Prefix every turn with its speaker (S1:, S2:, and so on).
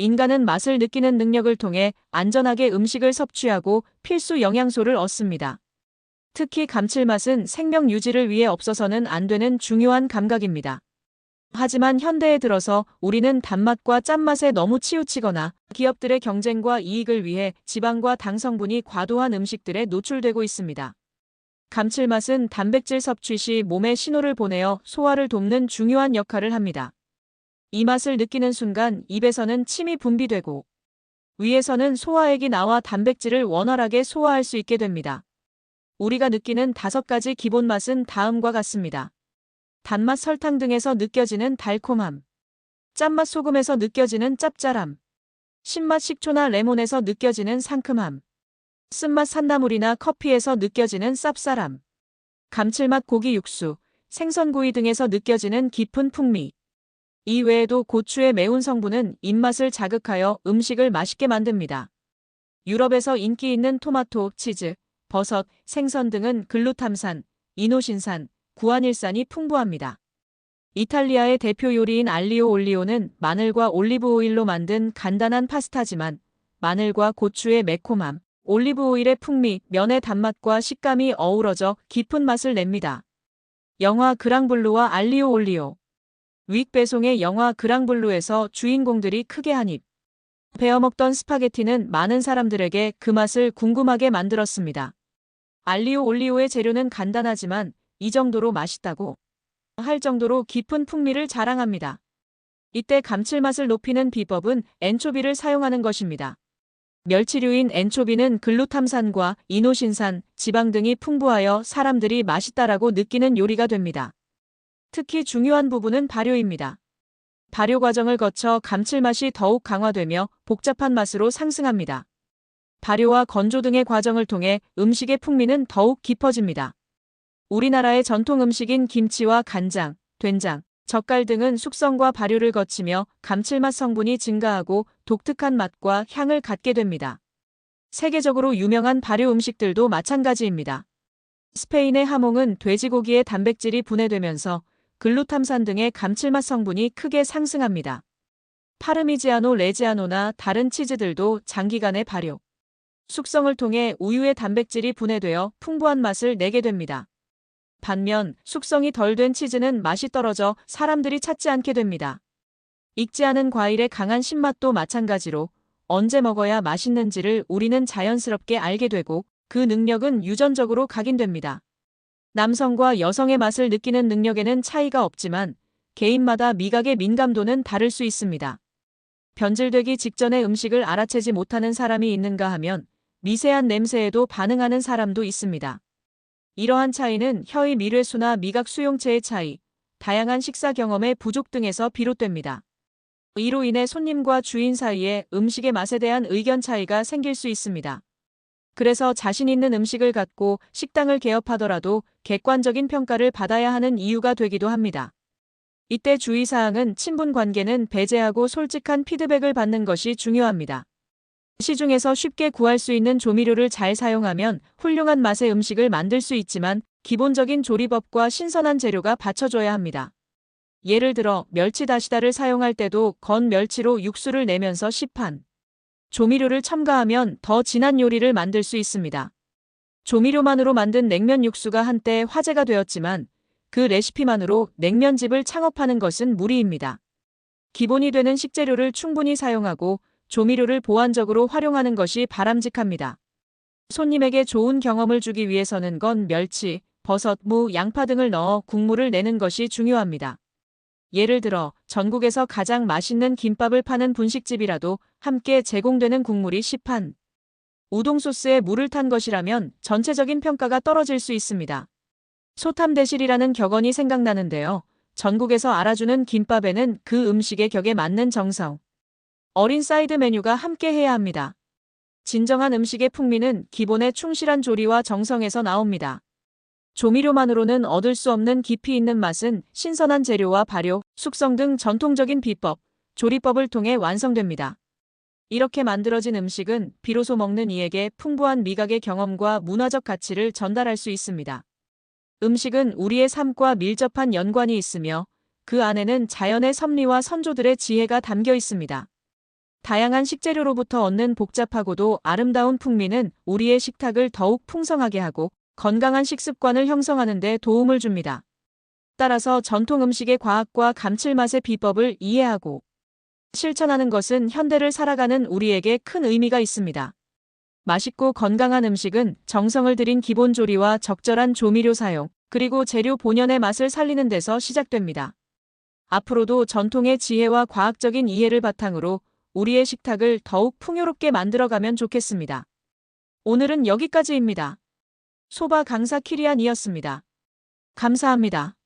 S1: 인간은 맛을 느끼는 능력을 통해 안전하게 음식을 섭취하고 필수 영양소를 얻습니다. 특히 감칠맛은 생명 유지를 위해 없어서는 안 되는 중요한 감각입니다. 하지만 현대에 들어서 우리는 단맛과 짠맛에 너무 치우치거나 기업들의 경쟁과 이익을 위해 지방과 당 성분이 과도한 음식들에 노출되고 있습니다. 감칠맛은 단백질 섭취 시 몸에 신호를 보내어 소화를 돕는 중요한 역할을 합니다. 이 맛을 느끼는 순간 입에서는 침이 분비되고 위에서는 소화액이 나와 단백질을 원활하게 소화할 수 있게 됩니다. 우리가 느끼는 다섯 가지 기본 맛은 다음과 같습니다. 단맛 설탕 등에서 느껴지는 달콤함, 짠맛 소금에서 느껴지는 짭짤함, 신맛 식초나 레몬에서 느껴지는 상큼함, 쓴맛 산나물이나 커피에서 느껴지는 쌉쌀함, 감칠맛 고기 육수, 생선구이 등에서 느껴지는 깊은 풍미. 이 외에도 고추의 매운 성분은 입맛을 자극하여 음식을 맛있게 만듭니다. 유럽에서 인기 있는 토마토, 치즈, 버섯, 생선 등은 글루탐산, 이노신산, 구안일산이 풍부합니다. 이탈리아의 대표 요리인 알리오 올리오는 마늘과 올리브 오일로 만든 간단한 파스타지만 마늘과 고추의 매콤함, 올리브 오일의 풍미, 면의 단맛과 식감이 어우러져 깊은 맛을 냅니다. 영화 그랑블루와 알리오 올리오 윅 배송의 영화 그랑블루에서 주인공들이 크게 한입 베어먹던 스파게티는 많은 사람들에게 그 맛을 궁금하게 만들었습니다. 알리오 올리오의 재료는 간단하지만 이 정도로 맛있다고 할 정도로 깊은 풍미를 자랑합니다. 이때 감칠맛을 높이는 비법은 엔초비를 사용하는 것입니다. 멸치류인 엔초비는 글루탐산과 이노신산, 지방 등이 풍부하여 사람들이 맛있다라고 느끼는 요리가 됩니다. 특히 중요한 부분은 발효입니다. 발효 과정을 거쳐 감칠맛이 더욱 강화되며 복잡한 맛으로 상승합니다. 발효와 건조 등의 과정을 통해 음식의 풍미는 더욱 깊어집니다. 우리나라의 전통 음식인 김치와 간장, 된장, 젓갈 등은 숙성과 발효를 거치며 감칠맛 성분이 증가하고 독특한 맛과 향을 갖게 됩니다. 세계적으로 유명한 발효 음식들도 마찬가지입니다. 스페인의 하몽은 돼지고기의 단백질이 분해되면서 글루탐산 등의 감칠맛 성분이 크게 상승합니다. 파르미지아노 레지아노나 다른 치즈들도 장기간의 발효, 숙성을 통해 우유의 단백질이 분해되어 풍부한 맛을 내게 됩니다. 반면 숙성이 덜 된 치즈는 맛이 떨어져 사람들이 찾지 않게 됩니다. 익지 않은 과일의 강한 신맛도 마찬가지로 언제 먹어야 맛있는지를 우리는 자연스럽게 알게 되고 그 능력은 유전적으로 각인됩니다. 남성과 여성의 맛을 느끼는 능력에는 차이가 없지만 개인마다 미각의 민감도는 다를 수 있습니다. 변질되기 직전의 음식을 알아채지 못하는 사람이 있는가 하면 미세한 냄새에도 반응하는 사람도 있습니다. 이러한 차이는 혀의 미뢰수나 미각 수용체의 차이, 다양한 식사 경험의 부족 등에서 비롯됩니다. 이로 인해 손님과 주인 사이에 음식의 맛에 대한 의견 차이가 생길 수 있습니다. 그래서 자신 있는 음식을 갖고 식당을 개업하더라도 객관적인 평가를 받아야 하는 이유가 되기도 합니다. 이때 주의사항은 친분 관계는 배제하고 솔직한 피드백을 받는 것이 중요합니다. 시중에서 쉽게 구할 수 있는 조미료를 잘 사용하면 훌륭한 맛의 음식을 만들 수 있지만 기본적인 조리법과 신선한 재료가 받쳐줘야 합니다. 예를 들어 멸치 다시다를 사용할 때도 건 멸치로 육수를 내면서 시판, 조미료를 첨가하면 더 진한 요리를 만들 수 있습니다. 조미료만으로 만든 냉면 육수가 한때 화제가 되었지만 그 레시피만으로 냉면집을 창업하는 것은 무리입니다. 기본이 되는 식재료를 충분히 사용하고 조미료를 보완적으로 활용하는 것이 바람직합니다. 손님에게 좋은 경험을 주기 위해서는 건 멸치, 버섯, 무, 양파 등을 넣어 국물을 내는 것이 중요합니다. 예를 들어 전국에서 가장 맛있는 김밥을 파는 분식집이라도 함께 제공되는 국물이 시판, 우동 소스에 물을 탄 것이라면 전체적인 평가가 떨어질 수 있습니다. 소탐대실이라는 격언이 생각나는데요. 전국에서 알아주는 김밥에는 그 음식의 격에 맞는 정성, 어린 사이드 메뉴가 함께 해야 합니다. 진정한 음식의 풍미는 기본에 충실한 조리와 정성에서 나옵니다. 조미료만으로는 얻을 수 없는 깊이 있는 맛은 신선한 재료와 발효, 숙성 등 전통적인 비법, 조리법을 통해 완성됩니다. 이렇게 만들어진 음식은 비로소 먹는 이에게 풍부한 미각의 경험과 문화적 가치를 전달할 수 있습니다. 음식은 우리의 삶과 밀접한 연관이 있으며 그 안에는 자연의 섭리와 선조들의 지혜가 담겨 있습니다. 다양한 식재료로부터 얻는 복잡하고도 아름다운 풍미는 우리의 식탁을 더욱 풍성하게 하고 건강한 식습관을 형성하는 데 도움을 줍니다. 따라서 전통 음식의 과학과 감칠맛의 비법을 이해하고 실천하는 것은 현대를 살아가는 우리에게 큰 의미가 있습니다. 맛있고 건강한 음식은 정성을 들인 기본 조리와 적절한 조미료 사용, 그리고 재료 본연의 맛을 살리는 데서 시작됩니다. 앞으로도 전통의 지혜와 과학적인 이해를 바탕으로 우리의 식탁을 더욱 풍요롭게 만들어가면 좋겠습니다. 오늘은 여기까지입니다. 소바 강사 키리안이었습니다. 감사합니다.